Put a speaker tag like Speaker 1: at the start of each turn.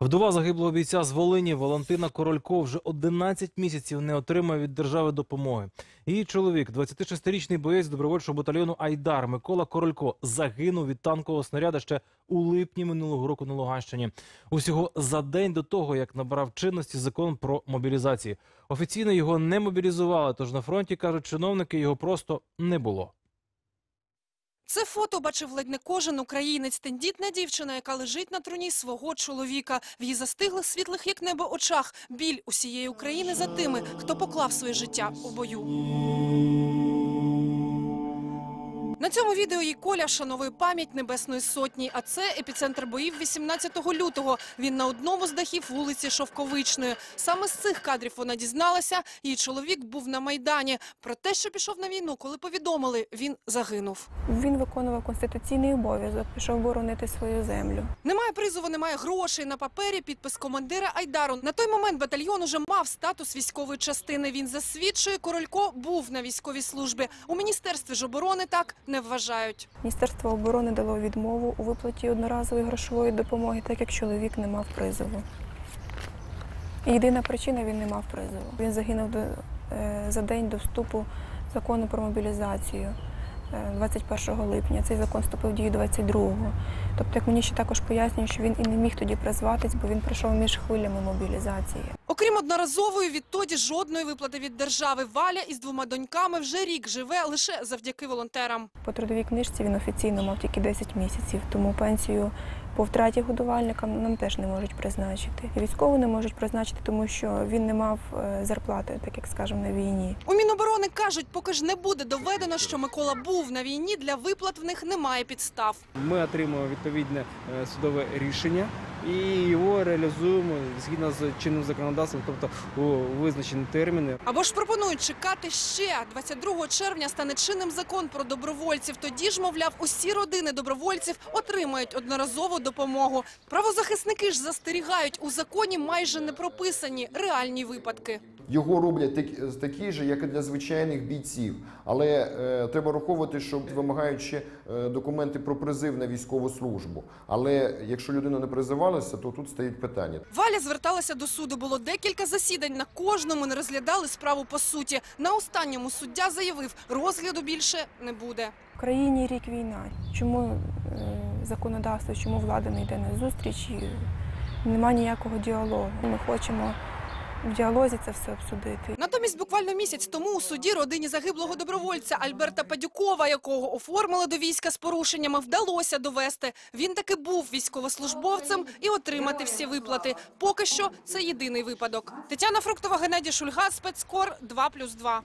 Speaker 1: Вдова загиблого бійця з Волині Валентина Королько вже 11 місяців не отримує від держави допомоги. Її чоловік, 26-річний боєць добровольчого батальйону Айдар Микола Королько, загинув від танкового снаряда ще у липні минулого року на Луганщині. Усього за день до того, як набрав чинності закон про мобілізацію. Офіційно його не мобілізували, тож на фронті кажуть, чиновники його просто не було.
Speaker 2: Це фото бачив ледь не кожен українець. Тендітна дівчина, яка лежить на труні свого чоловіка. В її застиглих світлих, як небо, очах. Біль усієї України за тими, хто поклав своє життя у бою. На цьому відео їй Коля шановує пам'ять Небесної Сотні, а це епіцентр боїв 18 лютого. Він на одному з дахів вулиці Шовковичної. Саме з цих кадрів вона дізналася, її чоловік був на Майдані. Про те, що пішов на війну, коли повідомили, він загинув.
Speaker 3: Він виконував конституційний обов'язок, пішов боронити свою землю.
Speaker 2: Немає призову, немає грошей на папері. Підпис командира Айдару. На той момент батальйон уже мав статус військової частини. Він засвідчує, Королько був на військовій службі. У міністерстві ж оборони так не вважають.
Speaker 3: Міністерство оборони дало відмову у виплаті одноразової грошової допомоги, так як чоловік не мав призову. Єдина причина він не мав призову. Він загинув е, за день до вступу закону про мобілізацію е, 21 липня. Цей закон вступив в дію 22-го. Тобто, як мені ще також пояснюють, що він і не міг тоді призватись, бо він пройшов між хвилями мобілізації.
Speaker 2: Окрім одноразової, відтоді жодної виплати від держави. Валя із двома доньками вже рік живе лише завдяки волонтерам.
Speaker 3: По трудовій книжці він офіційно мав тільки 10 місяців, тому пенсію по втраті годувальника нам теж не можуть призначити. І військову не можуть призначити, тому що він не мав е, зарплати, так як скажемо, на війні.
Speaker 2: У Міноборони кажуть, поки ж не буде доведено, що Микола був на війні, для виплат в них немає підстав.
Speaker 4: Ми отримуємо відповідне е, судове рішення і його реалізуємо згідно з чинним законодавством, тобто у визначені терміни.
Speaker 2: Або ж пропонують чекати ще 22 червня стане чинним закон про добровольців. Тоді ж, мовляв, усі родини добровольців отримають одноразову допомогу. Правозахисники ж застерігають у законі майже не прописані реальні випадки.
Speaker 5: Його роблять так, такі ж, як і для звичайних бійців. Але е, треба враховувати, що вимагають ще е, документи про призив на військову службу. Але якщо людина не призивалася, то тут стоїть питання.
Speaker 2: Валя зверталася до суду. Було декілька засідань. На кожному не розглядали справу по суті. На останньому суддя заявив, розгляду більше не буде.
Speaker 3: В країні рік війна. Чому е, законодавство, чому влада не йде на зустріч? Нема ніякого діалогу. Ми хочемо в діалозі це все обсудити.
Speaker 2: Натомість, буквально місяць тому у суді родині загиблого добровольця Альберта Падюкова, якого оформили до війська з порушеннями, вдалося довести. Він таки був військовослужбовцем і отримати всі виплати. Поки що це єдиний випадок. Тетяна Фруктова, Геннадій Шульга, спецкор 2+,2.